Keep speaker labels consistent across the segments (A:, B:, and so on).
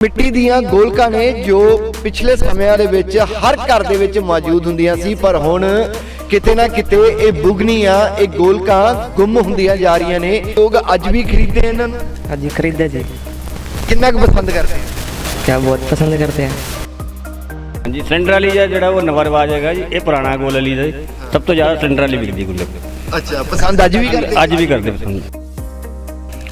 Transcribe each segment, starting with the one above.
A: ਮਿੱਟੀ ਦੀਆਂ ਗੋਲਕਾਂ ਨੇ ਜੋ ਪਿਛਲੇ ਸਮਿਆਂ ਦੇ ਵਿੱਚ ਹਰ ਘਰ ਦੇ ਵਿੱਚ ਮੌਜੂਦ ਹੁੰਦੀਆਂ ਸੀ ਪਰ ਹੁਣ ਕਿਤੇ ਨਾ ਕਿਤੇ ਇਹ ਬੁਗਨੀਆਂ ਇਹ ਗੋਲਕਾਂ ਗੁੰਮ ਹੁੰਦੀਆਂ ਜਾ ਰਹੀਆਂ ਨੇ ਲੋਕ ਅੱਜ ਵੀ ਖਰੀਦਦੇ ਇਹਨਾਂ ਨੂੰ
B: हाँ जी खरीदे जी
A: ਕਿੰਨਾ ਕੁ ਪਸੰਦ ਕਰਦੇ ਆ
B: क्या बहुत पसंद करते हैं
C: ਹਾਂਜੀ ਸਿਲੰਡਰ ਵਾਲੀ ਦਾ ਜਿਹੜਾ ਉਹ ਨਵਾਂ ਰਿਵਾਜ ਹੈਗਾ ਜੀ ਇਹ ਪੁਰਾਣਾ ਗੋਲ ਵਾਲੀ ਦਾ ਜੀ। ਸਭ ਤੋਂ ਜ਼ਿਆਦਾ ਸਿਲੰਡਰ ਵਾਲੀ ਵਿਕਦੀ ਗੁੱਲੇ
A: ਅੱਛਾ ਪਸੰਦ ਅੱਜ ਵੀ ਕਰਦੇ
C: ਅੱਜ ਵੀ ਕਰਦੇ ਪਸੰਦ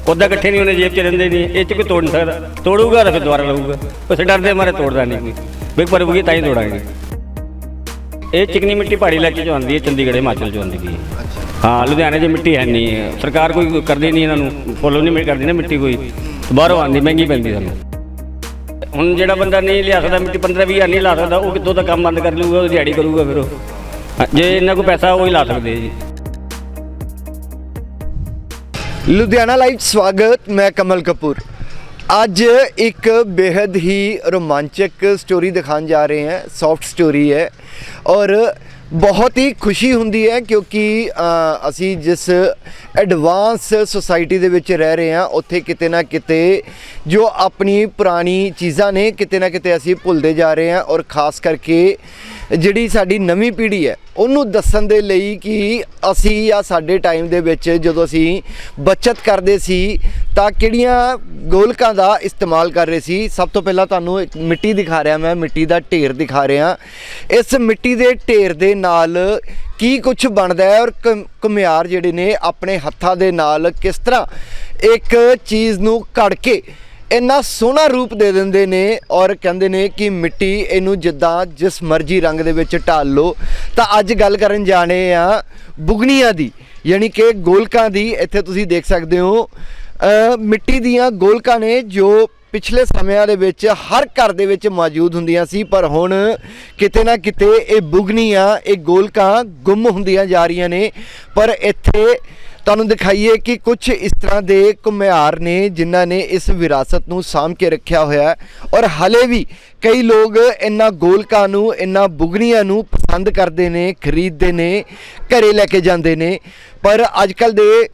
C: ਉਹਦਾ ਇਕੱਠੇ ਨਹੀਂ, ਉਹਨੇ ਜੇਬ 'ਚ ਰਹਿੰਦੇ ਨਹੀਂ। ਇਹ 'ਚ ਕੋਈ ਤੋੜ ਨਹੀਂ ਸਕਦਾ। ਤੋੜੂਗਾ ਤਾਂ ਫਿਰ ਦੁਬਾਰਾ ਲਊਗਾ। ਉਸ ਡਰਦੇ ਮਾਰੇ ਤੋੜਦਾ ਨਹੀਂ ਕੋਈ। ਵੀ ਭਰੂਗੀ ਤਾਂ ਹੀ ਤੋੜਾਂਗੇ। ਇਹ ਚਿਕਨੀ ਮਿੱਟੀ ਪਹਾੜੀ ਇਲਾਕੇ 'ਚੋਂ ਆਉਂਦੀ ਹੈ, ਚੰਡੀਗੜ੍ਹ, ਹਿਮਾਚਲ 'ਚੋਂ ਆਉਂਦੀ ਹੈ। ਹਾਂ, ਲੁਧਿਆਣੇ 'ਚ ਮਿੱਟੀ ਹੈ ਨਹੀਂ। ਹੈ। ਸਰਕਾਰ ਕੋਈ ਕਰਦੀ ਨਹੀਂ ਇਹਨਾਂ ਨੂੰ। ਫੋਲੋ ਨਹੀਂ ਕਰਦੀ ਨਾ ਮਿੱਟੀ ਕੋਈ। ਬਾਹਰੋਂ ਆਉਂਦੀ, ਮਹਿੰਗੀ ਪੈਂਦੀ ਸਾਨੂੰ। ਹੁਣ ਜਿਹੜਾ ਬੰਦਾ ਨਹੀਂ ਲਿਆ ਸਕਦਾ, ਮਿੱਟੀ 15 20 ਹਜ਼ਾਰ ਨਹੀਂ ਲਾ ਸਕਦਾ, ਉਹ ਕਿੱਥੋਂ ਦਾ ਕੰਮ ਬੰਦ ਕਰ ਲੂਗਾ ਉਹ ਦਿਹਾੜੀ ਕਰੂਗਾ ਫਿਰ ਉਹ। ਜੇ ਇਹਨਾਂ ਕੋਲ ਪੈਸਾ, ਉਹ ਹੀ ਲਾ ਸਕਦੇ ਜੀ।
A: ਲੁਧਿਆਣਾ ਲਾਈਵ ਸਵਾਗਤ, ਮੈਂ ਕਮਲ ਕਪੂਰ। ਅੱਜ ਇੱਕ ਬੇहद ਹੀ ਰੋਮਾਂਚਕ ਸਟੋਰੀ ਦਿਖਾਉਣ ਜਾ ਰਹੇ ਹਾਂ ਸੌਫਟ ਸਟੋਰੀ ਹੈ ਔਰ ਬਹੁਤ ਹੀ ਖੁਸ਼ੀ ਹੁੰਦੀ ਹੈ ਕਿਉਂਕਿ ਅਸੀਂ ਜਿਸ ਐਡਵਾਂਸ ਸੁਸਾਇਟੀ ਦੇ ਵਿੱਚ ਰਹਿ ਰਹੇ ਹਾਂ, ਉੱਥੇ ਕਿਤੇ ਨਾ ਕਿਤੇ ਜੋ ਆਪਣੀ ਪੁਰਾਣੀ ਚੀਜ਼ਾਂ ਨੇ, ਕਿਤੇ ਨਾ ਕਿਤੇ ਅਸੀਂ ਭੁੱਲਦੇ ਜਾ ਰਹੇ ਹਾਂ ਔਰ ਖਾਸ ਕਰਕੇ ਜਿਹੜੀ ਸਾਡੀ ਨਵੀਂ ਪੀੜ੍ਹੀ ਹੈ, ਉਹਨੂੰ ਦੱਸਣ ਦੇ ਲਈ ਕਿ ਅਸੀਂ ਆ ਸਾਡੇ ਟਾਈਮ ਦੇ ਵਿੱਚ ਜਦੋਂ ਅਸੀਂ ਬਚਤ ਕਰਦੇ ਸੀ, ਤਾਂ ਕਿਹੜੀਆਂ ਗੋਲਕਾਂ ਦਾ ਇਸਤੇਮਾਲ ਕਰ ਰਹੇ ਸੀ। ਸਭ ਤੋਂ ਪਹਿਲਾਂ ਤੁਹਾਨੂੰ ਇੱਕ ਮਿੱਟੀ ਦਿਖਾ ਰਿਹਾ ਮੈਂ, ਮਿੱਟੀ ਦਾ ਢੇਰ ਦਿਖਾ ਰਿਹਾ। ਇਸ ਮਿੱਟੀ ਦੇ ਢੇਰ ਦੇ ਨਾਲ ਕੀ ਕੁਝ ਬਣਦਾ ਹੈ ਔਰ ਘ- ਘੁਮਿਆਰ ਜਿਹੜੇ ਨੇ ਆਪਣੇ ਹੱਥਾਂ ਦੇ ਨਾਲ ਕਿਸ ਤਰ੍ਹਾਂ ਇੱਕ ਚੀਜ਼ ਨੂੰ ਘੜ ਕੇ ਇੰਨਾ ਸੋਹਣਾ ਰੂਪ ਦੇ ਦਿੰਦੇ ਨੇ ਔਰ ਕਹਿੰਦੇ ਨੇ ਕਿ ਮਿੱਟੀ ਇਹਨੂੰ ਜਿੱਦਾਂ ਜਿਸ ਮਰਜ਼ੀ ਰੰਗ ਦੇ ਵਿੱਚ ਢਾਲ ਲਓ। ਤਾਂ ਅੱਜ ਗੱਲ ਕਰਨ ਜਾਣੇ ਆ ਬੁਗਨੀਆਂ ਦੀ, ਯਾਨੀ ਕਿ ਗੋਲਕਾਂ ਦੀ। ਇੱਥੇ ਤੁਸੀਂ ਦੇਖ ਸਕਦੇ ਹੋ ਮਿੱਟੀ ਦੀਆਂ ਗੋਲਕਾਂ ਨੇ ਜੋ ਪਿਛਲੇ ਸਮਿਆਂ ਦੇ ਵਿੱਚ ਹਰ ਘਰ ਦੇ ਵਿੱਚ ਮੌਜੂਦ ਹੁੰਦੀਆਂ ਸੀ, ਪਰ ਹੁਣ ਕਿਤੇ ਨਾ ਕਿਤੇ ਇਹ ਬੁਗਨੀਆਂ, ਇਹ ਗੋਲਕਾਂ ਗੁੰਮ ਹੁੰਦੀਆਂ ਜਾ ਰਹੀਆਂ ਨੇ। ਪਰ ਇੱਥੇ ਤੁਹਾਨੂੰ ਦਿਖਾਈਏ ਕਿ ਕੁਝ ਇਸ ਤਰ੍ਹਾਂ ਦੇ ਘੁਮਿਆਰ ਨੇ, ਜਿਨ੍ਹਾਂ ਨੇ ਇਸ ਵਿਰਾਸਤ ਨੂੰ ਸਾਂਭ ਕੇ ਰੱਖਿਆ ਹੋਇਆ ਔਰ ਹਲੇ ਵੀ ਕਈ ਲੋਕ ਇਹਨਾਂ ਗੋਲਕਾਂ ਨੂੰ, ਇਹਨਾਂ ਬੁਗਨੀਆਂ ਨੂੰ ਪਸੰਦ ਕਰਦੇ ਨੇ, ਖਰੀਦਦੇ ਨੇ, ਘਰੇ ਲੈ ਕੇ ਜਾਂਦੇ ਨੇ। ਪਰ ਅੱਜ ਕੱਲ ਦੇ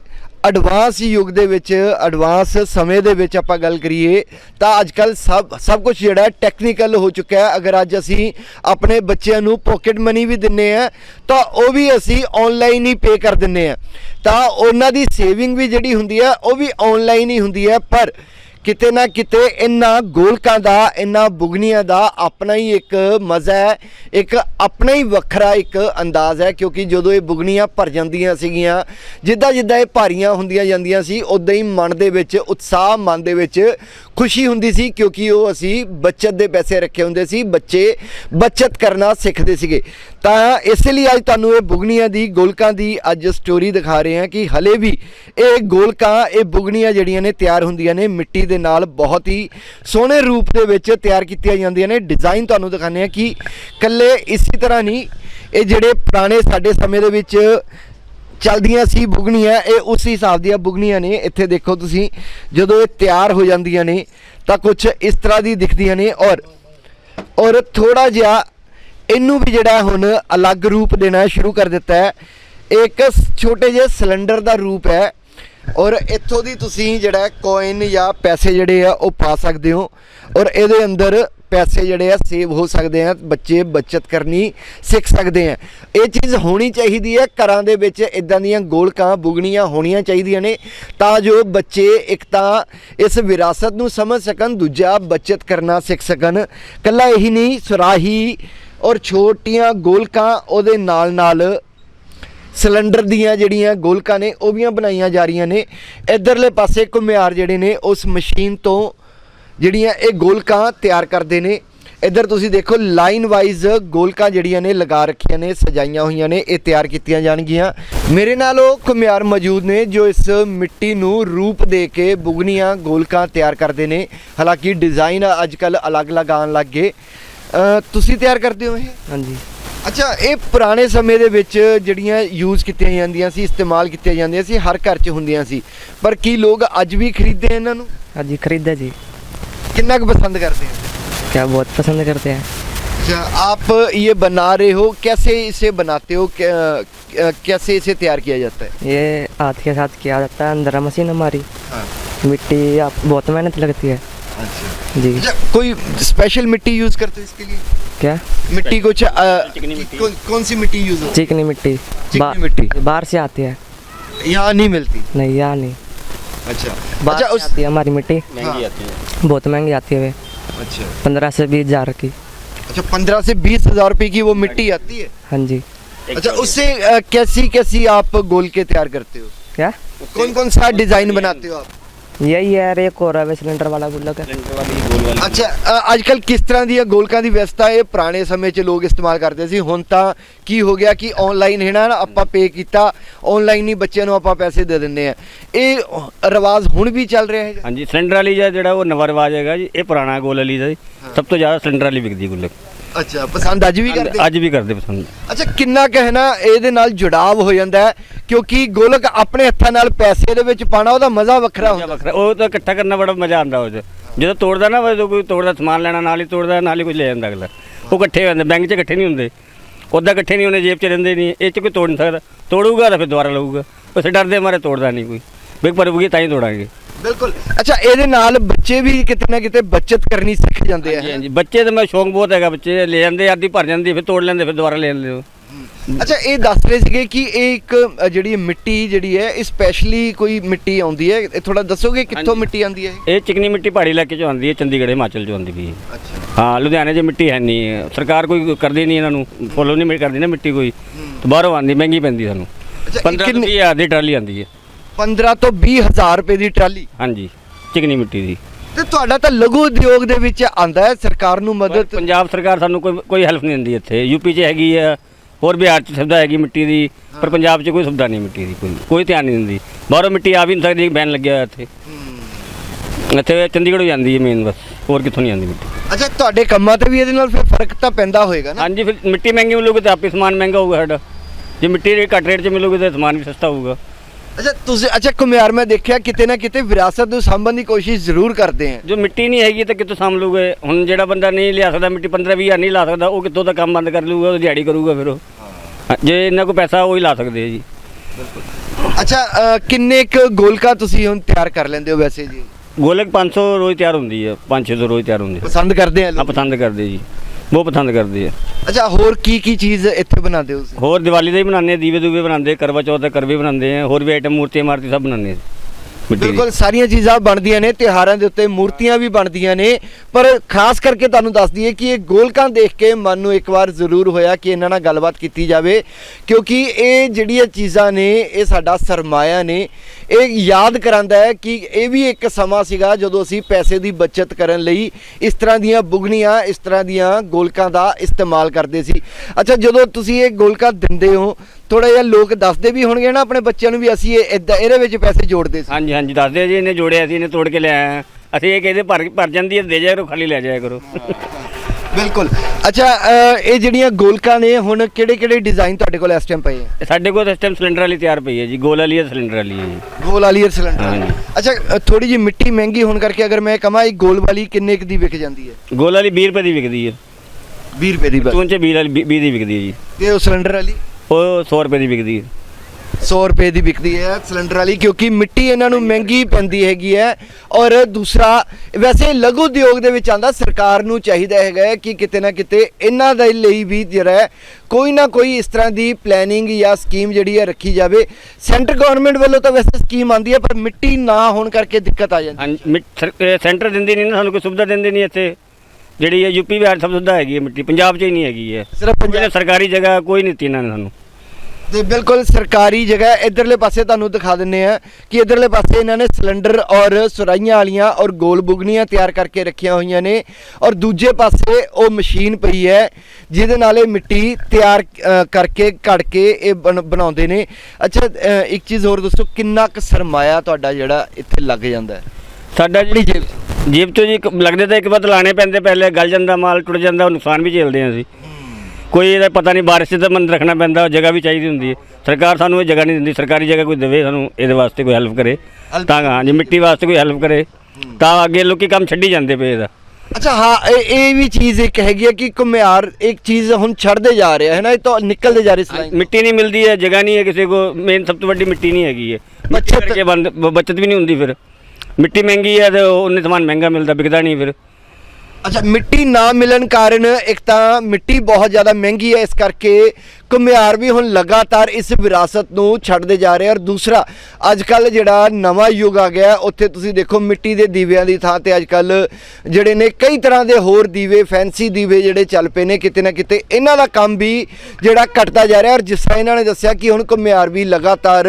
A: ਐਡਵਾਂਸ ਯੁੱਗ ਦੇ ਵਿੱਚ ਐਡਵਾਂਸ ਸਮੇਂ ਦੇ ਵਿੱਚ ਆਪਾਂ ਗੱਲ ਕਰੀਏ, ਤਾਂ ਅੱਜ ਕੱਲ ਸਭ ਸਭ ਕੁਝ ਜਿਹੜਾ ਟੈਕਨੀਕਲ ਹੋ ਚੁੱਕਾ ਹੈ। ਅਗਰ ਅੱਜ ਅਸੀਂ ਆਪਣੇ ਬੱਚਿਆਂ ਨੂੰ ਪਾਕਟ ਮਨੀ ਵੀ ਦਿੰਨੇ ਆ, ਤਾਂ ਉਹ ਵੀ ਅਸੀਂ ਆਨਲਾਈਨ ਹੀ ਪੇ ਕਰ ਦਿੰਨੇ ਆ। ਤਾਂ ਉਹਨਾਂ ਦੀ ਸੇਵਿੰਗ ਵੀ ਜਿਹੜੀ ਹੁੰਦੀ ਹੈ ਉਹ ਵੀ ਆਨਲਾਈਨ ਹੀ ਹੁੰਦੀ ਹੈ ਪਰ ਕਿਤੇ ਨਾ ਕਿਤੇ ਇਹਨਾਂ ਗੋਲਕਾਂ ਦਾ, ਇਹਨਾਂ ਬੁਗਨੀਆਂ ਦਾ ਆਪਣਾ ਹੀ ਇੱਕ ਮਜ਼ਾ ਹੈ, ਇੱਕ ਆਪਣਾ ਹੀ ਵੱਖਰਾ ਇੱਕ ਅੰਦਾਜ਼ ਹੈ, ਕਿਉਂਕਿ ਜਦੋਂ ਇਹ ਬੁਗਨੀਆਂ ਭਰ ਜਾਂਦੀਆਂ ਸੀਗੀਆਂ, ਜਿੱਦਾਂ ਜਿੱਦਾਂ ਇਹ ਭਾਰੀਆਂ ਹੁੰਦੀਆਂ ਜਾਂਦੀਆਂ ਸੀ ਉਦਾਂ ਹੀ ਮਨ ਦੇ ਵਿੱਚ, ਉਤਸ਼ਾਹ ਮਨ ਦੇ ਵਿੱਚ ਖੁਸ਼ੀ ਹੁੰਦੀ ਸੀ, ਕਿਉਂਕਿ ਉਹ ਅਸੀਂ ਬੱਚਤ ਦੇ ਪੈਸੇ ਰੱਖੇ ਹੁੰਦੇ ਸੀ, ਬੱਚੇ ਬੱਚਤ ਕਰਨਾ ਸਿੱਖਦੇ ਸੀਗੇ। ਤਾਂ ਇਸ ਲਈ ਅੱਜ ਤੁਹਾਨੂੰ ਇਹ ਬੁਗਨੀਆਂ ਦੀ, ਗੋਲਕਾਂ ਦੀ ਅੱਜ ਸਟੋਰੀ ਦਿਖਾ ਰਹੇ ਹਾਂ ਕਿ ਹਲੇ ਵੀ ਇਹ ਗੋਲਕਾਂ, ਇਹ ਬੁਗਨੀਆਂ ਜਿਹੜੀਆਂ ਨੇ ਤਿਆਰ ਹੁੰਦੀਆਂ ਨੇ ਮਿੱਟੀ ਦੇ ਨਾਲ ਬਹੁਤ ਹੀ ਸੋਹਣੇ ਰੂਪ ਦੇ ਵਿੱਚ ਤਿਆਰ ਕੀਤੀਆਂ ਜਾਂਦੀਆਂ ਨੇ। ਡਿਜ਼ਾਈਨ ਤੁਹਾਨੂੰ ਦਿਖਾਉਂਦੇ ਆ ਕਿ ਕੱਲੇ ਇਸੇ ਤਰ੍ਹਾਂ ਨਹੀਂ, ਇਹ ਜਿਹੜੇ ਪੁਰਾਣੇ ਸਾਡੇ ਸਮੇਂ ਦੇ ਵਿੱਚ ਚਲਦੀਆਂ ਸੀ ਬੁਗਨੀਆਂ ਇਹ ਉਸ ਹਿਸਾਬ ਦੀਆਂ ਬੁਗਨੀਆਂ ਨੇ। ਇੱਥੇ ਦੇਖੋ ਤੁਸੀਂ, ਜਦੋਂ ਇਹ ਤਿਆਰ ਹੋ ਜਾਂਦੀਆਂ ਨੇ, ਤਾਂ ਕੁਝ ਇਸ ਤਰ੍ਹਾਂ ਦੀ ਦਿਖਦੀਆਂ ਨੇ ਔਰ ਔਰ ਥੋੜਾ ਜਿਹਾ ਇਹਨੂੰ ਵੀ ਜਿਹੜਾ ਹੁਣ ਅਲੱਗ ਰੂਪ ਦੇਣਾ ਸ਼ੁਰੂ ਕਰ ਦਿੱਤਾ ਹੈ। ਇੱਕ ਛੋਟੇ ਜਿਹੇ ਸਿਲੰਡਰ ਦਾ ਰੂਪ ਹੈ। ਔਰ ਇੱਥੋਂ ਦੀ ਤੁਸੀਂ ਜਿਹੜਾ ਕੋਇਨ ਜਾਂ ਪੈਸੇ ਜਿਹੜੇ ਆ, ਉਹ ਪਾ ਸਕਦੇ ਹੋ। ਔਰ ਇਹਦੇ ਅੰਦਰ ਪੈਸੇ ਜਿਹੜੇ ਆ ਸੇਵ ਹੋ ਸਕਦੇ ਆ, ਬੱਚੇ ਬੱਚਤ ਕਰਨੀ ਸਿੱਖ ਸਕਦੇ ਆ। ਇਹ ਚੀਜ਼ ਹੋਣੀ ਚਾਹੀਦੀ ਹੈ, ਘਰਾਂ ਦੇ ਵਿੱਚ ਇਦਾਂ ਦੀਆਂ ਗੋਲਕਾਂ ਬੁਗਣੀਆਂ ਹੋਣੀਆਂ ਚਾਹੀਦੀਆਂ ਨੇ, ਤਾਂ ਜੋ ਬੱਚੇ ਇੱਕ ਤਾਂ ਇਸ ਵਿਰਾਸਤ ਨੂੰ ਸਮਝ ਸਕਣ, ਦੂਜਾ ਬੱਚਤ ਕਰਨਾ ਸਿੱਖ ਸਕਣ। ਕੱਲਾ ਇਹੀ ਨਹੀਂ, ਸੁਰਾਹੀ ਔਰ ਛੋਟੀਆਂ ਗੋਲਕਾਂ ਉਹਦੇ ਨਾਲ ਨਾਲ ਸਿਲੰਡਰ ਦੀਆਂ ਜਿਹੜੀਆਂ ਗੋਲਕਾਂ ਨੇ, ਉਹ ਵੀ ਬਣਾਈਆਂ ਜਾ ਰਹੀਆਂ ਨੇ। ਇਧਰਲੇ ਪਾਸੇ ਘੁਮਿਆਰ ਜਿਹੜੇ ਨੇ, ਉਸ ਮਸ਼ੀਨ ਤੋਂ ਜਿਹੜੀਆਂ ਇਹ ਗੋਲਕਾਂ ਤਿਆਰ ਕਰਦੇ ਨੇ। ਇੱਧਰ ਤੁਸੀਂ ਦੇਖੋ ਲਾਈਨ ਵਾਈਜ਼ ਗੋਲਕਾਂ ਜਿਹੜੀਆਂ ਨੇ, ਲਗਾ ਰੱਖੀਆਂ ਨੇ, ਸਜਾਈਆਂ ਹੋਈਆਂ ਨੇ, ਇਹ ਤਿਆਰ ਕੀਤੀਆਂ ਜਾਣਗੀਆਂ। ਮੇਰੇ ਨਾਲ ਉਹ ਘੁਮਿਆਰ ਮੌਜੂਦ ਨੇ, ਜੋ ਇਸ ਮਿੱਟੀ ਨੂੰ ਰੂਪ ਦੇ ਕੇ ਬੁਗਨੀਆਂ ਗੋਲਕਾਂ ਤਿਆਰ ਕਰਦੇ ਨੇ। ਹਾਲਾਂਕਿ ਡਿਜ਼ਾਈਨ ਅੱਜ ਕੱਲ ਅਲੱਗ-ਅਲੱਗ ਆਉਣ ਲੱਗ ਗਏ। ਤੁਸੀਂ ਤਿਆਰ ਕਰਦੇ ਹੋ ਇਹ?
B: ਹਾਂਜੀ।
A: ਅੱਛਾ ਇਹ ਪੁਰਾਣੇ ਸਮੇਂ ਦੇ ਵਿੱਚ ਜਿਹੜੀਆਂ ਯੂਜ਼ ਕੀਤੀਆਂ ਜਾਂਦੀਆਂ ਸੀ ਇਸਤੇਮਾਲ ਕੀਤੀਆਂ ਜਾਂਦੀਆਂ ਸੀ ਹਰ ਘਰ 'ਚ ਹੁੰਦੀਆਂ ਸੀ ਪਰ ਕੀ ਲੋਕ ਅੱਜ ਵੀ ਖਰੀਦਦੇ ਆ ਇਹਨਾਂ ਨੂੰ
B: हाँ जी खरीदे जी
A: ਕਿੰਨਾ ਕੁ पसंद करते हैं
B: क्या बहुत पसंद करते हैं
A: अच्छा आप ये बना रहे हो कैसे इसे बनाते हो कै- कैसे इसे तैयार किया जाता है
B: ये हाथ के साथ किया जाता है अंदर मशीन हमारी
A: हाँ
B: मिट्टी आप बहुत मेहनत लगती है
A: अच्छा
B: जी।
A: अच्छा कोई स्पेशल मिट्टी यूज़ करते हो इसके लिए?
B: क्या?
A: मिट्टी कुछ
C: चिकनी मिट्टी।
A: कौन, कौन सी मिट्टी यूज़ हो?
B: चिकनी मिट्टी।
A: चिकनी मिट्टी।
B: बाहर से आती है।
A: यहाँ नहीं मिलती?
B: नहीं यहाँ नहीं।
A: अच्छा।
B: बाहर
A: अच्छा उस
B: आती है हमारी मिट्टी।
C: महँगी आती है।
B: बहुत महँगी आती है वे।
A: अच्छा।
B: पंद्रह से बीस हज़ार की।
A: अच्छा पंद्रह से बीस हज़ार रुपए की वो मिट्टी आती है?
B: हाँ जी।
A: अच्छा उससे कैसी कैसी आप गोल के तैयार करते हो?
B: क्या?
A: कौन कौन सा डिज़ाइन बनाते हो आप?
B: यही है यार एक और है वे सिलेंडर वाला गुल्लक है
C: ਸਿਲੰਡਰ ਵਾਲੀ ਗੋਲ ਵਾਲੀ
A: ਅੱਛਾ ਅ, ਅੱਜ ਕੱਲ ਕਿਸ ਤਰ੍ਹਾਂ ਦੀਆਂ ਗੋਲਕਾਂ ਦੀ ਵਿਵਸਥਾ ਇਹ ਪੁਰਾਣੇ ਸਮੇਂ 'ਚ ਲੋਕ ਇਸਤੇਮਾਲ ਕਰਦੇ ਸੀ ਹੁਣ ਤਾਂ ਕੀ ਹੋ ਗਿਆ ਕਿ ਆਨਲਾਈਨ ਹੈ ਨਾ ਆਪਾਂ ਪੇ ਕੀਤਾ ਆਨਲਾਈਨ ਹੀ ਬੱਚਿਆਂ ਨੂੰ ਆਪਾਂ ਪੈਸੇ ਦੇ ਦਿੰਦੇ ਆ ਇਹ ਰਿਵਾਜ ਹੁਣ ਵੀ ਚੱਲ ਰਿਹਾ ਹੈ
C: ਹਾਂਜੀ ਸਿਲੰਡਰ ਵਾਲੀ ਜਾਂ ਜਿਹੜਾ ਉਹ ਨਵਾਂ ਰਿਵਾਜ ਹੈਗਾ ਜੀ ਇਹ ਪੁਰਾਣਾ ਗੋਲ ਵਾਲੀ ਦਾ ਜੀ ਸਭ ਤੋਂ ਜ਼ਿਆਦਾ ਸਿਲੰਡਰ ਵਾਲੀ ਵਿਕਦੀ ਗੁੱਲਕ
A: ਅੱਛਾ ਪਸੰਦ ਅੱਜ ਵੀ ਕਰਦੇ?
C: ਅੱਜ ਵੀ ਕਰਦੇ ਪਸੰਦ।
A: ਅੱਛਾ ਕਿੰਨਾ ਕਹਿਣਾ ਇਹਦੇ ਨਾਲ ਜੁੜਾਵ ਹੋ ਜਾਂਦਾ ਹੈ ਕਿਉਂਕਿ ਗੋਲਕ ਆਪਣੇ ਹੱਥਾਂ ਨਾਲ ਪੈਸੇ ਦੇ ਵਿੱਚ ਪਾਣਾ ਉਹਦਾ ਮਜ਼ਾ ਵੱਖਰਾ ਹੁੰਦਾ।
C: ਵੱਖਰਾ ਉਹ ਤਾਂ ਇਕੱਠਾ ਕਰਨਾ ਬੜਾ ਮਜ਼ਾ ਆਉਂਦਾ ਉਹ 'ਚ। ਜਦੋਂ ਤੋੜਦਾ ਨਾ ਜਦੋਂ ਕੋਈ ਤੋੜਦਾ ਸਮਾਨ ਲੈਣਾ ਨਾਲ ਹੀ ਤੋੜਦਾ ਨਾਲ ਹੀ ਕੁਝ ਲੈ ਜਾਂਦਾ ਅਗਲਾ। ਉਹ ਇਕੱਠੇ ਹੋ ਜਾਂਦੇ ਬੈਂਕ 'ਚ ਇਕੱਠੇ ਨਹੀਂ ਹੁੰਦੇ। ਉੱਦਾਂ ਇਕੱਠੇ ਨਹੀਂ ਹੁੰਦੇ ਜੇਬ 'ਚ ਰਹਿੰਦੇ ਨਹੀਂ ਇਹ 'ਚ ਕੋਈ ਤੋੜ ਨਹੀਂ ਸਕਦਾ। ਤੋੜੂਗਾ ਤਾਂ ਫਿਰ ਦੁਬਾਰਾ ਲਊਗਾ। ਉਸ ਡਰਦੇ ਮਾਰੇ ਤੋੜਦਾ ਨਹੀਂ ਕੋਈ। ਵੀ ਭਰੂਗੀ ਤਾਂ ਹੀ ਤੋੜਾਂਗੇ।
A: ਬਿਲਕੁਲ। ਅੱਛਾ ਇਹਦੇ ਨਾਲ ਬੱਚੇ ਵੀ ਕਿਤੇ ਨਾ ਕਿਤੇ ਬੱਚਤ ਕਰਨੀ ਸਿੱਖ ਜਾਂਦੇ ਆ
C: ਹਾਂਜੀ ਹਾਂਜੀ। ਬੱਚੇ ਤਾਂ ਮੈਂ ਸ਼ੌਂਕ ਬਹੁਤ ਹੈਗਾ ਬੱਚੇ ਲੈ ਜਾਂਦੇ ਆਦੀ ਭਰ ਜਾਂਦੀ ਫਿਰ ਤੋੜ ਲੈਂਦੇ ਫਿਰ ਦੁਬਾਰਾ ਲੈ ਲੈਂਦੇ ਉਹ।
A: ਅੱਛਾ ਇਹ ਦੱਸ ਰਹੇ ਸੀਗੇ ਕਿ ਇਹ ਇੱਕ ਅ, ਜਿਹੜੀ ਮਿੱਟੀ ਜਿਹੜੀ ਹੈ ਇਹ ਸਪੈਸ਼ਲੀ ਕੋਈ ਮਿੱਟੀ ਆਉਂਦੀ ਹੈ? ਇਹ ਥੋੜਾ ਦੱਸੋਗੇ ਕਿੱਥੋਂ। ਮਿੱਟੀ ਆਉਂਦੀ ਹੈ
C: ਇਹ? ਚਿਕਨੀ ਮਿੱਟੀ ਪਹਾੜੀ ਇਲਾਕੇ 'ਚੋਂ ਆਉਂਦੀ ਹੈ ਚੰਡੀਗੜ੍ਹ ਹਿਮਾਚਲ 'ਚੋਂ ਆਉਂਦੀ ਵੀ ਹੈ।
A: ਅੱਛਾ।
C: ਹਾਂ ਲੁਧਿਆਣੇ 'ਚ ਮਿੱਟੀ ਹੈ ਨਹੀਂ ਹੈ। ਸਰਕਾਰ ਕੋਈ ਕਰਦੀ ਨਹੀਂ ਇਹਨਾਂ ਨੂੰ ਫੋਲੋ ਨਹੀਂ ਕਰਦੀ ਨਾ ਮਿੱਟੀ ਕੋਈ। ਤੇ ਬਾਹਰੋਂ ਆਉਂਦੀ ਮਹਿੰਗੀ ਪੈਂਦੀ ਸਾਨੂੰ।
A: ਅੱਛਾ,
C: 15 ਤੋਂ
A: ਕਿੰਨੀ-
C: 20 ਹਜ਼ਾਰ ਦੀ ਟਰਾਲੀ ਆਉਂਦੀ ਹੈ।
A: 15 ਤੋਂ 20 ਹਜ਼ਾਰ ਰੁਪਏ ਦੀ ਟਰਾਲੀ।
C: ਹਾਂਜੀ ਚਿਕਨੀ ਮਿੱਟੀ ਦੀ।
A: ਤੇ ਤੁਹਾਡਾ ਤਾਂ ਲਘੂ ਉਦਯੋਗ ਦੇ ਵਿੱਚ ਆਂਦਾ ਹੈ ਸਰਕਾਰ ਨੂੰ ਮਦਦ
C: ਪੰਜਾਬ ਸਰਕਾਰ ਸਾਨੂੰ ਕੋਈ ਕੋਈ ਹੈਲਪ ਨਹੀਂ ਦਿੰਦੀ ਇੱਥੇ। ਯੂਪੀ 'ਚ ਹੈਗੀ ਹੈ ਹੋਰ ਬਿਹਾਰ 'ਚ ਸੁਵਿਧਾ ਹੈਗੀ ਮਿੱਟੀ ਦੀ ਪਰ ਪੰਜਾਬ 'ਚ ਕੋਈ ਸੁਵਿਧਾ ਨਹੀਂ ਮਿੱਟੀ ਦੀ ਕੋਈ ਕੋਈ ਧਿਆਨ ਨਹੀਂ ਦਿੰਦੀ। ਬਾਹਰੋਂ ਮਿੱਟੀ ਆ ਵੀ ਨਹੀਂ ਸਕਦੀ ਬੈਨ ਲੱਗਿਆ ਹੋਇਆ ਇੱਥੇ। ਇੱਥੇ ਚੰਡੀਗੜ੍ਹੋਂ ਜਾਂਦੀ ਹੈ ਮੇਨ ਬਸ ਹੋਰ ਕਿੱਥੋਂ ਨਹੀਂ ਆਉਂਦੀ ਮਿੱਟੀ।
A: ਅੱਛਾ ਤੁਹਾਡੇ ਕੰਮਾਂ ਤੇ ਵੀ ਇਹਦੇ ਨਾਲ ਫਿਰ ਫ਼ਰਕ ਤਾਂ ਪੈਂਦਾ ਹੋਏਗਾ ਨਾ?
C: ਹਾਂਜੀ ਫਿਰ ਮਿੱਟੀ ਮਹਿੰਗੀ ਮਿਲੂਗੀ ਤਾਂ ਆਪੇ ਸਮਾਨ ਮਹਿੰਗਾ ਹੋਊਗਾ ਸਾਡਾ। ਜੇ ਮਿੱਟੀ ਰੇਟ ਘੱਟ ਰੇਟ 'ਚ ਮਿਲੂਗੀ ਤਾਂ ਸਮਾਨ ਵੀ ਸਸਤਾ ਹੋਊਗਾ।
A: ਅੱਛਾ ਤੁਸੀਂ ਅੱਛਾ ਕੁਮਿਆਰ ਮੈਂ ਦੇਖਿਆ ਕਿਤੇ ਨਾ ਕਿਤੇ ਵਿਰਾਸਤ ਨੂੰ ਸਾਂਭਣ ਦੀ ਕੋਸ਼ਿਸ਼ ਜ਼ਰੂਰ ਕਰਦੇ ਆ।
C: ਜੋ ਮਿੱਟੀ ਨਹੀਂ ਹੈਗੀ ਤਾਂ ਕਿੱਥੋਂ ਸਾਂਭ ਲੂਗੇ? ਹੁਣ ਜਿਹੜਾ ਬੰਦਾ ਨਹੀਂ ਲਿਆ ਸਕਦਾ ਮਿੱਟੀ 15 20 ਹਜ਼ਾਰ ਨਹੀਂ ਲਾ ਸਕਦਾ ਉਹ ਕਿੱਥੋਂ ਦਾ ਕੰਮ ਬੰਦ ਕਰ ਲੂਗਾ ਉਹ ਦਿਹਾੜੀ ਕਰੂਗਾ ਫਿਰ ਉਹ। ਜੇ ਇਹਨਾਂ ਕੋਲ ਪੈਸਾ ਉਹ ਹੀ ਲਾ ਸਕਦੇ ਆ ਜੀ।
A: ਅੱਛਾ ਅ, ਕਿੰਨੇ ਕੁ ਗੋਲਕਾ ਤੁਸੀਂ ਹੁਣ ਤਿਆਰ ਕਰ ਲੈਂਦੇ ਹੋ ਵੈਸੇ ਜੀ?
C: ਗੋਲਕ 500 ਰੋਜ਼ ਤਿਆਰ ਹੁੰਦੀ ਹੈ 500 ਰੋਜ਼ ਤਿਆਰ ਹੁੰਦੀ ਹੈ
A: ਪਸੰਦ ਕਰਦੇ ਆ
C: ਆ
A: ਲੋਕ
C: ਪਸੰਦ ਕਰਦੇ ਜੀ। ਬਹੁਤ ਪਸੰਦ ਕਰਦੇ ਆ
A: ਅੱਛਾ ਹੋਰ ਕੀ ਕੀ ਚੀਜ਼ ਇੱਥੇ ਬਣਾਉਂਦੇ ਹੋ ਤੁਸੀਂ?
C: ਹੋਰ ਦੀਵਾਲੀ ਦੇ ਵੀ ਬਣਾਉਂਦੇ ਆ ਦੀਵੇ ਦੂਵੇ ਬਣਾਉਂਦੇ ਕਰਵਾ ਚੌਥ ਦੇ ਕਰਵੇ ਬਣਾਉਂਦੇ ਆ ਹੋਰ ਵੀ ਆਈਟਮ ਮੂਰਤੀਆਂ ਮਾਰਤੀ ਸਭ ਬਣਾਉਂਦੇ ਆ
A: ਬਿਲਕੁਲ, ਸਾਰੀਆਂ ਚੀਜ਼ਾਂ ਬਣਦੀਆਂ ਨੇ, ਤਿਉਹਾਰਾਂ ਦੇ ਉੱਤੇ ਮੂਰਤੀਆਂ ਵੀ ਬਣਦੀਆਂ ਨੇ। ਪਰ ਖਾਸ ਕਰਕੇ ਤੁਹਾਨੂੰ ਦੱਸ ਦਈਏ ਕਿ ਇਹ ਗੋਲਕਾਂ ਦੇਖ ਕੇ ਮਨ ਨੂੰ ਇੱਕ ਵਾਰ ਜ਼ਰੂਰ ਹੋਇਆ ਕਿ ਇਹਨਾਂ ਨਾਲ ਗੱਲਬਾਤ ਕੀਤੀ ਜਾਵੇ, ਕਿਉਂਕਿ ਇਹ ਜਿਹੜੀਆਂ ਚੀਜ਼ਾਂ ਨੇ, ਇਹ ਸਾਡਾ ਸਰਮਾਇਆ ਨੇ। ਇਹ ਯਾਦ ਕਰਾਂਦਾ ਹੈ ਕਿ ਇਹ ਵੀ ਇੱਕ ਸਮਾਂ ਸੀਗਾ ਜਦੋਂ ਅਸੀਂ ਪੈਸੇ ਦੀ ਬਚਤ ਕਰਨ ਲਈ ਇਸ ਤਰ੍ਹਾਂ ਦੀਆਂ ਬੁਗਨੀਆਂ ਇਸ ਤਰ੍ਹਾਂ ਦੀਆਂ ਗੋਲਕਾਂ ਦਾ ਇਸਤੇਮਾਲ ਕਰਦੇ ਸੀ। ਅੱਛਾ, ਜਦੋਂ ਤੁਸੀਂ ਇਹ ਗੋਲਕਾਂ ਦਿੰਦੇ ਹੋ ਥੋੜਾ ਜਿਹਾ ਲੋਕ ਦੱਸਦੇ ਵੀ ਹੋਣਗੇ ਨਾ ਆਪਣੇ ਬੱਚਿਆਂ ਨੂੰ ਵੀ ਅਸੀਂ ਇਹ ਏਦਾਂ ਇਹਦੇ ਵਿੱਚ ਪੈਸੇ ਜੋੜਦੇ ਸੀ।
C: ਹਾਂਜੀ ਹਾਂਜੀ ਦੱਸਦੇ ਆ ਜੀ ਇਹਨੇ ਜੋੜਿਆ ਸੀ ਇਹਨੇ ਤੋੜ ਕੇ ਲਿਆਇਆ। ਅਸੀਂ ਇਹ ਕਹਿੰਦੇ ਭਰ ਭਰ ਜਾਂਦੀ ਹੈ ਦੇ ਜਾਇਆ ਕਰੋ ਖਾਲੀ ਲੈ ਜਾਇਆ ਕਰੋ।
A: ਬਿਲਕੁਲ। ਅੱਛਾ ਅ, ਇਹ ਜਿਹੜੀਆਂ ਗੋਲਕਾਂ ਨੇ ਹੁਣ ਕਿਹੜੇ ਕਿਹੜੇ ਡਿਜ਼ਾਈਨ ਤੁਹਾਡੇ ਕੋਲ ਇਸ ਟਾਈਮ ਪਏ ਆ?
C: ਸਾਡੇ ਕੋਲ ਇਸ ਟਾਈਮ ਸਿਲੰਡਰ ਵਾਲੀ ਤਿਆਰ ਪਈ ਹੈ ਜੀ ਗੋਲ ਵਾਲੀ ਹੈ ਸਿਲੰਡਰ ਵਾਲੀ ਹੈ ਜੀ।
A: ਗੋਲ ਵਾਲੀ ਸਿਲੰਡਰ
C: ਹਾਂਜੀ।
A: ਅੱਛਾ ਥੋੜੀ ਜੀ ਮਿੱਟੀ ਮਹਿੰਗੀ ਹੋਣ ਕਰਕੇ ਅਗਰ ਮੈਂ ਕਹਾਂ ਇਹ ਗੋਲ ਵਾਲੀ ਕਿੰਨੇ ਕੁ ਦੀ ਵਿਕ ਜਾਂਦੀ ਹੈ?
C: ਗੋਲ ਵਾਲੀ 20 ਰੁਪਏ ਦੀ ਵਿਕਦੀ ਹੈ।
A: 20 ਰੁਪਏ ਦੀ ਬਸ।
C: ਚੂਨ ਚ 20 ਵਾਲੀ 20 ਦੀ ਵਿਕਦੀ ਹੈ ਜੀ।
A: ਤੇ ਉਹ ਸਿਲੰਡਰ ਵਾਲੀ?
C: ਉਹ 100 ਰੁਪਏ ਦੀ ਵਿਕਦੀ ਹੈ।
A: 100 ਰੁਪਏ ਦੀ ਵਿਕਦੀ ਹੈ ਸਿਲੰਡਰ ਵਾਲੀ ਕਿਉਂਕਿ ਮਿੱਟੀ ਇਹਨਾਂ ਨੂੰ ਮਹਿੰਗੀ ਪੈਂਦੀ ਹੈਗੀ ਹੈ। ਔਰ ਦੂਸਰਾ ਵੈਸੇ ਲਘੂ ਉਦਯੋਗ ਦੇ ਵਿੱਚ ਆਂਦਾ ਸਰਕਾਰ ਨੂੰ ਚਾਹੀਦਾ ਹੈਗਾ ਹੈ ਕਿ ਕਿਤੇ ਨਾ ਕਿਤੇ ਇਹਨਾਂ ਦੇ ਲਈ ਵੀ ਜਿਹੜਾ ਹੈ ਕੋਈ ਨਾ ਕੋਈ ਇਸ ਤਰ੍ਹਾਂ ਦੀ ਪਲੈਨਿੰਗ ਜਾਂ ਸਕੀਮ ਜਿਹੜੀ ਹੈ ਰੱਖੀ ਜਾਵੇ। ਸੈਂਟਰ ਗਵਰਨਮੈਂਟ ਵੱਲੋਂ ਤਾਂ ਵੈਸੇ ਸਕੀਮ ਆਂਦੀ ਹੈ ਪਰ ਮਿੱਟੀ ਨਾ ਹੋਣ ਕਰਕੇ ਦਿੱਕਤ ਆ ਜਾਂਦੀ ਹੈ।
C: ਹਾਂਜੀ ਮਿ- ਸਰ- ਇਹ ਸੈਂਟਰ ਦਿੰਦੀ ਨਹੀਂ ਨਾ ਸਾਨੂੰ ਕੋਈ ਸੁਵਿਧਾ ਦਿੰਦੇ ਨਹੀਂ ਇੱਥੇ। ਜਿਹੜੀ ਹੈ ਯੂਪੀ ਬਿਹਾਰ ਸਭ ਸੁਵਿਧਾ ਹੈਗੀ ਹੈ ਮਿੱਟੀ ਪੰਜਾਬ 'ਚ ਹੀ ਨਹੀਂ ਹੈਗੀ ਹੈ
A: ਸਿਰਫ ਪੰਜਾਬ
C: ਜਿਹੜੇ ਸਰਕਾਰੀ ਜਗ੍ਹਾ ਕੋਈ ਨਹੀਂ ਦਿੱਤੀ ਇਹਨਾਂ ਨੇ ਸਾਨੂੰ।
A: ਤੇ ਬਿਲਕੁਲ ਸਰਕਾਰੀ ਜਗ੍ਹਾ। ਇੱਧਰਲੇ ਪਾਸੇ ਤੁਹਾਨੂੰ ਦਿਖਾ ਦਿੰਨੇ ਆ ਕਿ ਇੱਧਰਲੇ ਪਾਸੇ ਇਹਨਾਂ ਨੇ ਸਿਲੰਡਰ ਔਰ ਸੁਰਾਈਆਂ ਵਾਲੀਆਂ ਔਰ ਗੋਲ ਬੁਗਨੀਆਂ ਤਿਆਰ ਕਰਕੇ ਰੱਖੀਆਂ ਹੋਈਆਂ ਨੇ ਔਰ ਦੂਜੇ ਪਾਸੇ ਉਹ ਮਸ਼ੀਨ ਪਈ ਹੈ ਜਿਹਦੇ ਨਾਲ ਇਹ ਮਿੱਟੀ ਤਿਆਰ ਕਰਕੇ ਘੜ ਕੇ ਇਹ ਬਣ- ਬਣਾਉਂਦੇ ਨੇ। ਅੱਛਾ ਇੱਕ ਚੀਜ਼ ਹੋਰ ਦੱਸੋ ਕਿੰਨਾ ਕੁ ਸਰਮਾਇਆ ਤੁਹਾਡਾ ਜਿਹੜਾ ਇੱਥੇ ਲੱਗ ਜਾਂਦਾ
C: ਸਾਡਾ
A: ਆਪਣੀ
C: ਜੀ
A: ਜੇਬ
C: ਤੋਂ ਜੀ ਲੱਗਦੇ ਤਾਂ ਇੱਕ ਵਾਰ ਲਾਣੇ ਪੈਂਦੇ ਪਹਿਲੇ ਗਲ ਜਾਂਦਾ ਮਾਲ ਟੁੱਟ ਜਾਂਦਾ ਉਹ ਨੁਕਸਾਨ ਵੀ ਝੇਲਦੇ ਹਾਂ ਅਸੀਂ। ਕੋਈ ਇਹਦਾ ਪਤਾ ਨਹੀਂ ਬਾਰਿਸ਼ ਤਾਂ ਮਨ ਰੱਖਣਾ ਪੈਂਦਾ ਜਗ੍ਹਾ ਵੀ ਚਾਹੀਦੀ ਹੁੰਦੀ ਹੈ। ਸਰਕਾਰ ਸਾਨੂੰ ਇਹ ਜਗ੍ਹਾ ਨਹੀਂ ਦਿੰਦੀ ਸਰਕਾਰੀ ਜਗ੍ਹਾ ਕੋਈ ਦੇਵੇ ਸਾਨੂੰ ਇਹਦੇ ਵਾਸਤੇ ਕੋਈ ਹੈਲਪ ਕਰੇ। ਤਾਂ ਹਾਂ ਜੀ ਮਿੱਟੀ ਵਾਸਤੇ ਕੋਈ ਹੈਲਪ ਕਰੇ ਤਾਂ ਅੱਗੇ ਲੋਕੀ ਕੰਮ ਛੱਡੀ ਜਾਂਦੇ ਪਏ ਇਹਦਾ।
A: ਅੱਛਾ ਹਾਂ ਇਹ ਇਹ ਵੀ ਚੀਜ਼ ਇੱਕ ਹੈਗੀ ਹੈ ਕਿ ਘੁਮਿਆਰ ਇੱਕ ਚੀਜ਼ ਹੁਣ ਛੱਡਦੇ ਜਾ ਰਿਹਾ ਹੈ ਨਾ ਇਹ ਤਾਂ ਨਿਕਲਦੇ ਜਾ ਰਹੇ ਸਲਾਈ
C: ਮਿੱਟੀ ਨਹੀਂ ਮਿਲਦੀ ਹੈ ਜਗ੍ਹਾ ਨਹੀਂ ਹੈ ਕਿਸੇ ਕੋ ਮੇਨ ਸਭ ਤੋਂ ਵੱਡੀ ਮਿੱਟੀ ਨਹੀਂ ਹੈਗੀ ਹੈ।
A: ਬੱਚਤ-
C: ਬੰਦ ਬੱਚਤ ਵੀ ਨਹੀਂ ਹੁੰਦੀ ਫਿਰ। ਮਿੱਟੀ ਮਹਿੰਗੀ ਹੈ ਤੇ ਉਹਨੇ ਸਮਾਨ ਮਹਿੰਗਾ ਮਿਲਦਾ, ਵਿਕਦਾ ਨਹੀਂ ਫਿਰ।
A: ਅੱਛਾ, ਮਿੱਟੀ ਨਾ ਮਿਲਣ ਕਾਰਨ ਇੱਕ ਤਾਂ ਮਿੱਟੀ ਬਹੁਤ ਜ਼ਿਆਦਾ ਮਹਿੰਗੀ ਹੈ, ਇਸ ਕਰਕੇ ਘੁਮਿਆਰ ਵੀ ਹੁਣ ਲਗਾਤਾਰ ਇਸ ਵਿਰਾਸਤ ਨੂੰ ਛੱਡਦੇ ਜਾ ਰਹੇ ਔਰ ਦੂਸਰਾ ਅੱਜ ਕੱਲ ਜਿਹੜਾ ਨਵਾਂ ਯੁੱਗ ਆ ਗਿਆ, ਉੱਥੇ ਤੁਸੀਂ ਦੇਖੋ ਮਿੱਟੀ ਦੇ ਦੀਵਿਆਂ ਦੀ ਥਾਂ ਤੇ ਅੱਜ ਕੱਲ ਜਿਹੜੇ ਨੇ ਕਈ ਤਰ੍ਹਾਂ ਦੇ ਹੋਰ ਦੀਵੇ, ਫੈਂਸੀ ਦੀਵੇ ਜਿਹੜੇ ਚੱਲ ਪਏ ਨੇ ਕਿਤੇ ਨਾ ਕਿਤੇ। ਇਹਨਾਂ ਦਾ ਕੰਮ ਵੀ ਜਿਹੜਾ ਘਟਦਾ ਜਾ ਰਿਹਾ। ਔਰ ਜਿਸ ਤਰ੍ਹਾਂ ਇਹਨਾਂ ਨੇ ਦੱਸਿਆ ਕਿ ਹੁਣ ਘੁਮਿਆਰ ਵੀ ਲਗਾਤਾਰ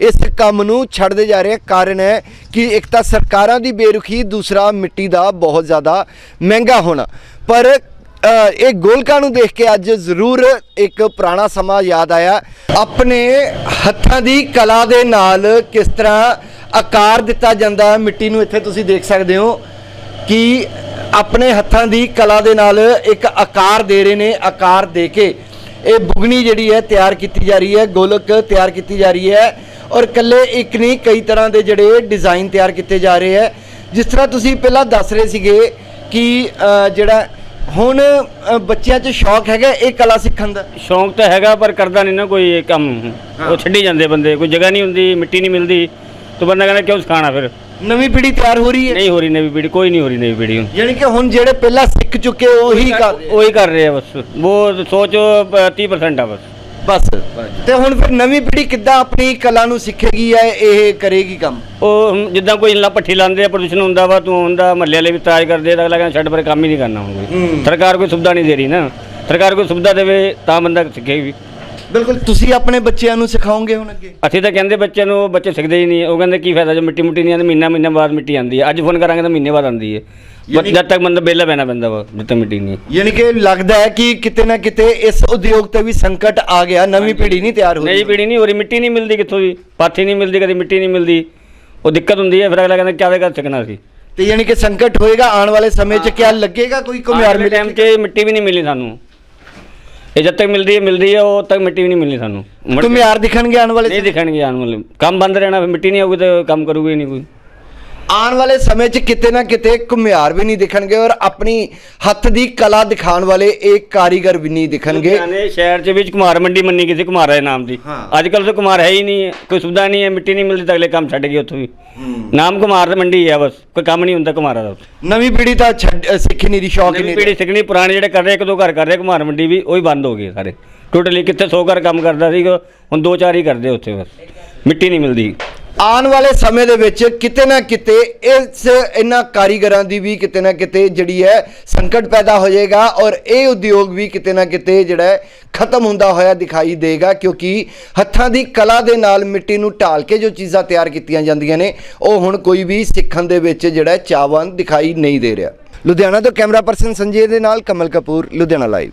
A: ਇਸ ਕੰਮ ਨੂੰ ਛੱਡਦੇ ਜਾ ਰਹੇ ਕਾਰਨ ਹੈ ਕਿ ਇੱਕ ਤਾਂ ਸਰਕਾਰਾਂ ਦੀ ਬੇਰੁਖੀ, ਦੂਸਰਾ ਮਿੱਟੀ ਦਾ ਬਹੁਤ ਜ਼ਿਆਦਾ ਮਹਿੰਗਾ ਹੋਣਾ। ਪਰ ਇਹ ਗੋਲਕਾਂ ਨੂੰ ਦੇਖ ਕੇ ਅੱਜ ਜ਼ਰੂਰ ਇੱਕ ਪੁਰਾਣਾ ਸਮਾਂ ਯਾਦ ਆਇਆ। ਆਪਣੇ ਹੱਥਾਂ ਦੀ ਕਲਾ ਦੇ ਨਾਲ ਕਿਸ ਤਰ੍ਹਾਂ ਆਕਾਰ ਦਿੱਤਾ ਜਾਂਦਾ ਮਿੱਟੀ ਨੂੰ ਇੱਥੇ ਤੁਸੀਂ ਦੇਖ ਸਕਦੇ ਹੋ ਕਿ ਆਪਣੇ ਹੱਥਾਂ ਦੀ ਕਲਾ ਦੇ ਨਾਲ ਇੱਕ ਆਕਾਰ ਦੇ ਰਹੇ ਨੇ, ਆਕਾਰ ਦੇ ਕੇ। ਇਹ ਬੁਗਣੀ ਜਿਹੜੀ ਹੈ, ਤਿਆਰ ਕੀਤੀ ਜਾ ਰਹੀ ਹੈ, ਗੋਲਕ ਤਿਆਰ ਕੀਤੀ ਜਾ ਰਹੀ ਹੈ ਔਰ ਕੱਲੇ ਇੱਕ ਨਹੀਂ, ਕਈ ਤਰ੍ਹਾਂ ਦੇ ਜਿਹੜੇ ਡਿਜ਼ਾਈਨ ਤਿਆਰ ਕੀਤੇ ਜਾ ਰਹੇ ਹੈ। ਜਿਸ ਤਰ੍ਹਾਂ ਤੁਸੀਂ ਪਹਿਲਾਂ ਦੱਸ ਰਹੇ ਸੀਗੇ ਕਿ ਜਿਹੜਾ ਹੁਣ ਅ, ਬੱਚਿਆਂ 'ਚ ਸ਼ੌਕ ਹੈਗਾ ਇਹ ਕਲਾ ਸਿੱਖਣ ਦਾ?
C: ਸ਼ੌਂਕ ਤਾਂ ਹੈਗਾ ਪਰ ਕਰਦਾ ਨਹੀਂ ਨਾ ਕੋਈ ਇਹ ਕੰਮ। ਉਹ ਛੱਡੀ ਜਾਂਦੇ ਬੰਦੇ ਕੋਈ ਜਗ੍ਹਾ ਨਹੀਂ ਹੁੰਦੀ ਮਿੱਟੀ ਨਹੀਂ ਮਿਲਦੀ। ਤਾਂ ਬੰਦਾ ਕਹਿੰਦਾ ਕਿਉਂ ਸਿਖਾਣਾ ਫਿਰ?
A: ਨਵੀਂ ਪੀੜ੍ਹੀ ਤਿਆਰ ਹੋ ਰਹੀ ਹੈ?
C: ਨਹੀਂ ਹੋ ਰਹੀ ਨਵੀਂ ਪੀੜ੍ਹੀ ਕੋਈ ਨਹੀਂ ਹੋ ਰਹੀ ਨਵੀਂ ਪੀੜ੍ਹੀ ਹੁਣ।
A: ਯਾਨੀ ਕਿ ਹੁਣ ਜਿਹੜੇ ਪਹਿਲਾਂ ਸਿੱਖ ਚੁੱਕੇ ਉਹੀ ਕਰ।
C: ਉਹੀ ਕਰ ਰਹੇ ਆ ਬਸ। ਉਹ ਸੋਚ 30% ਆ ਬਸ।
A: ਬਸ। ਤੇ ਹੁਣ ਫਿਰ ਨਵੀਂ ਪੀੜ੍ਹੀ ਕਿੱਦਾਂ ਆਪਣੀ ਕਲਾ ਨੂੰ ਸਿੱਖੇਗੀ ਜਾਂ ਇਹ ਕਰੇਗੀ ਕੰਮ?
C: ਉਹ ਜਿੱਦਾਂ ਕੋਈ ਲਾ ਪੱਠੀ ਲਾਉਂਦੇ ਆ ਪ੍ਰਦੂਸ਼ਣ ਹੁੰਦਾ ਵਾ ਤੂੰ ਹੁੰਦਾ ਮਹੱਲੇ ਵਾਲੇ ਵੀ ਇਤਰਾਜ਼ ਕਰਦੇ ਆ ਤਾਂ ਅਗਲਾ ਕਹਿੰਦਾ ਛੱਡ ਪਰ ਕੰਮ ਹੀ ਨਹੀਂ ਕਰਨਾ ਹੁਣ ਕੋਈ। ਸਰਕਾਰ ਕੋਈ ਸੁਵਿਧਾ ਨਹੀਂ ਦੇ ਰਹੀ ਨਾ। ਸਰਕਾਰ ਕੋਈ ਸੁਵਿਧਾ ਦੇਵੇ ਤਾਂ ਬੰਦਾ ਸਿੱਖੇ ਵੀ।
A: ਬਿਲਕੁਲ। ਤੁਸੀਂ ਆਪਣੇ ਬੱਚਿਆਂ ਨੂੰ ਸਿਖਾਓਗੇ ਹੁਣ ਅੱਗੇ?
C: ਅਸੀਂ ਤਾਂ ਕਹਿੰਦੇ ਬੱਚਿਆਂ ਨੂੰ ਬੱਚੇ ਸਿੱਖਦੇ ਹੀ ਨਹੀਂ। ਉਹ ਕਹਿੰਦੇ ਕੀ ਫਾਇਦਾ ਜੇ ਮਿੱਟੀ ਮੁੱਟੀ ਨਹੀਂ ਆਉਂਦੀ ਮਹੀਨਾ ਮਹੀਨਾ ਬਾਅਦ ਮਿੱਟੀ ਆਉਂਦੀ ਹੈ। ਅੱਜ ਫੋਨ ਕਰਾਂਗੇ ਤਾਂ ਮਹੀਨੇ ਬਾਅਦ ਆਉਂਦੀ ਹੈ। ਬਸ ਜਦ ਤੱਕ ਬੰਦਾ ਬੇਲਾ ਪੈਣਾ ਪੈਂਦਾ ਵਾ ਜਦ ਤੱਕ ਮਿੱਟੀ ਨਹੀਂ
A: ਯਾਨੀ ਕਿ ਲੱਗਦਾ ਹੈ ਕਿ ਕਿਤੇ ਨਾ ਕਿਤੇ ਇਸ ਉਦਯੋਗ ਤੇ ਵੀ ਸੰਕਟ ਆ ਗਿਆ ਨਵੀਂ ਪੀੜ੍ਹੀ ਨਹੀਂ ਤਿਆਰ ਹੋ
C: ਨਈ
A: ਰਹੀ
C: ਪੀੜੀ ਨਹੀਂ ਹੋ ਰਹੀ ਮਿੱਟੀ ਨਹੀਂ ਮਿਲਦੀ ਕਿੱਥੋਂ ਦੀ ਪਾਥੀ ਨਹੀਂ ਮਿਲਦੀ ਕਦੇ ਮਿੱਟੀ ਨਹੀਂ ਮਿਲਦੀ। ਉਹ ਦਿੱਕਤ ਹੁੰਦੀ ਹੈ ਫਿਰ ਅਗਲਾ ਕਹਿੰਦਾ ਕਿਆ ਵੇਗਾ ਸਿੱਖਣਾ ਸੀ
A: ਤੇ ਯਾਨੀ ਕਿ ਸੰਕਟ ਹੋਏਗਾ ਆਉਣ ਵਾਲੇ ਸਮੇਂ 'ਚ ਕਿਆ ਲੱਗੇਗਾ ਕੋਈ ਘੁਮਿਆਰ ਮਿਲੇ
C: ਟਾਈਮ 'ਚ ਮਿੱਟੀ ਵੀ ਨਹੀਂ ਮਿਲਣੀ ਸਾਨੂੰ। ਇਹ ਜਦ ਤੱਕ ਮਿਲਦੀ ਹੈ ਮਿਲਦੀ ਹੈ ਉਹ ਤੱਕ ਮਿੱਟੀ ਵੀ ਨਹੀਂ ਮਿਲਣੀ ਸਾਨੂੰ। ਕੇ
A: ਘੁਮਿਆਰ ਦਿਖਣਗੇ ਆਉਣ ਵਾਲੇ
C: ਨਹੀਂ ਦਿਖਣਗੇ ਆਉਣ ਵਾਲੇ। ਕੰਮ ਬੰਦ ਰਹਿਣਾ ਫਿਰ ਮਿੱਟੀ ਨਹੀਂ ਆਊਗੀ ਤਾਂ ਕੰਮ ਕਰੂਗਾ ਨਹੀਂ ਕੋਈ।
A: ਆਉਣ ਵਾਲੇ ਸਮੇਂ 'ਚ ਕਿਤੇ ਨਾ ਕਿਤੇ ਘੁਮਿਆਰ ਵੀ ਨਹੀਂ ਦਿਖਣਗੇ ਔਰ ਆਪਣੀ ਹੱਥ ਦੀ ਕਲਾ ਦਿਖਾਉਣ ਵਾਲੇ ਇਹ ਕਾਰੀਗਰ ਵੀ ਨਹੀਂ ਦਿਖਣਗੇ।
C: ਲੁਧਿਆਣੇ ਸ਼ਹਿਰ ਦੇ ਵਿੱਚ ਕੁਮਾਰ ਮੰਡੀ ਮੰਨੀ ਕਿਸੇ ਕੁਮਾਰ ਦੇ ਨਾਮ ਦੀ।
A: ਹਾਂ।
C: ਅੱਜ ਕੱਲ ਤਾਂ ਕੁਮਾਰ ਹੈ ਹੀ ਨਹੀਂ ਹੈ ਕੋਈ ਸੁਵਿਧਾ ਨਹੀਂ ਹੈ ਮਿੱਟੀ ਨਹੀਂ ਮਿਲਦੀ ਤਾਂ ਅਗਲੇ ਕੰਮ ਛੱਡ ਗਏ ਉੱਥੋਂ ਵੀ। ਨਾਮ ਕੁਮਾਰ ਦੀ ਮੰਡੀ ਹੈ ਬਸ ਕੋਈ ਕੰਮ ਨਹੀਂ ਹੁੰਦਾ ਕੁਮਾਰਾਂ ਦਾ
A: ਨਵੀਂ ਪੀੜ੍ਹੀ ਤਾਂ ਛੱਡ ਅ, ਸਿੱਖ ਨਹੀਂ ਰਹੀ ਸ਼ੌਕ ਹੀ
C: ਨਵੀਂ
A: ਨਹੀਂ
C: ਪੀੜ੍ਹੀ ਸਿੱਖਣੀ ਪੁਰਾਣੇ ਜਿਹੜੇ ਕਰ ਰਹੇ ਇੱਕ ਦੋ ਘਰ ਕਰ ਰਹੇ ਕੁਮਾਰ ਮੰਡੀ ਵੀ ਉਹ ਹੀ ਬੰਦ ਹੋ ਗਏ ਸਾਰੇ। ਟੋਟਲੀ ਕਿੱਥੇ 100 ਘਰ ਕੰਮ ਕਰਦਾ ਸੀਗਾ ਹੁਣ ਦੋ ਚਾਰ ਹੀ ਕਰਦੇ ਉੱਥੇ ਬਸ। ਮਿੱਟੀ ਨਹੀਂ ਮਿਲਦੀ।
A: ਆਉਣ ਵਾਲੇ ਸਮੇਂ ਦੇ ਵਿੱਚ ਕਿਤੇ ਨਾ ਕਿਤੇ ਇਸ ਇਹਨਾਂ ਕਾਰੀਗਰਾਂ ਦੀ ਵੀ ਕਿਤੇ ਨਾ ਕਿਤੇ ਜਿਹੜੀ ਹੈ ਸੰਕਟ ਪੈਦਾ ਹੋ ਜਾਏਗਾ ਔਰ ਇਹ ਉਦਯੋਗ ਵੀ ਕਿਤੇ ਨਾ ਕਿਤੇ ਜਿਹੜਾ ਖਤਮ ਹੁੰਦਾ ਹੋਇਆ ਦਿਖਾਈ ਦੇਗਾ ਕਿਉਂਕਿ ਹੱਥਾਂ ਦੀ ਕਲਾ ਦੇ ਨਾਲ ਮਿੱਟੀ ਨੂੰ ਢਾਲ ਕੇ ਜੋ ਚੀਜ਼ਾਂ ਤਿਆਰ ਕੀਤੀਆਂ ਜਾਂਦੀਆਂ ਨੇ, ਉਹ ਹੁਣ ਕੋਈ ਵੀ ਸਿੱਖਣ ਦੇ ਵਿੱਚ ਜਿਹੜਾ ਹੈ ਚਾਹਵਾਨ ਦਿਖਾਈ ਨਹੀਂ ਦੇ ਰਿਹਾ। ਲੁਧਿਆਣਾ ਤੋਂ ਕੈਮਰਾ ਪਰਸਨ ਸੰਜੇ ਦੇ ਨਾਲ ਕਮਲ ਕਪੂਰ, ਲੁਧਿਆਣਾ ਲਾਈਵ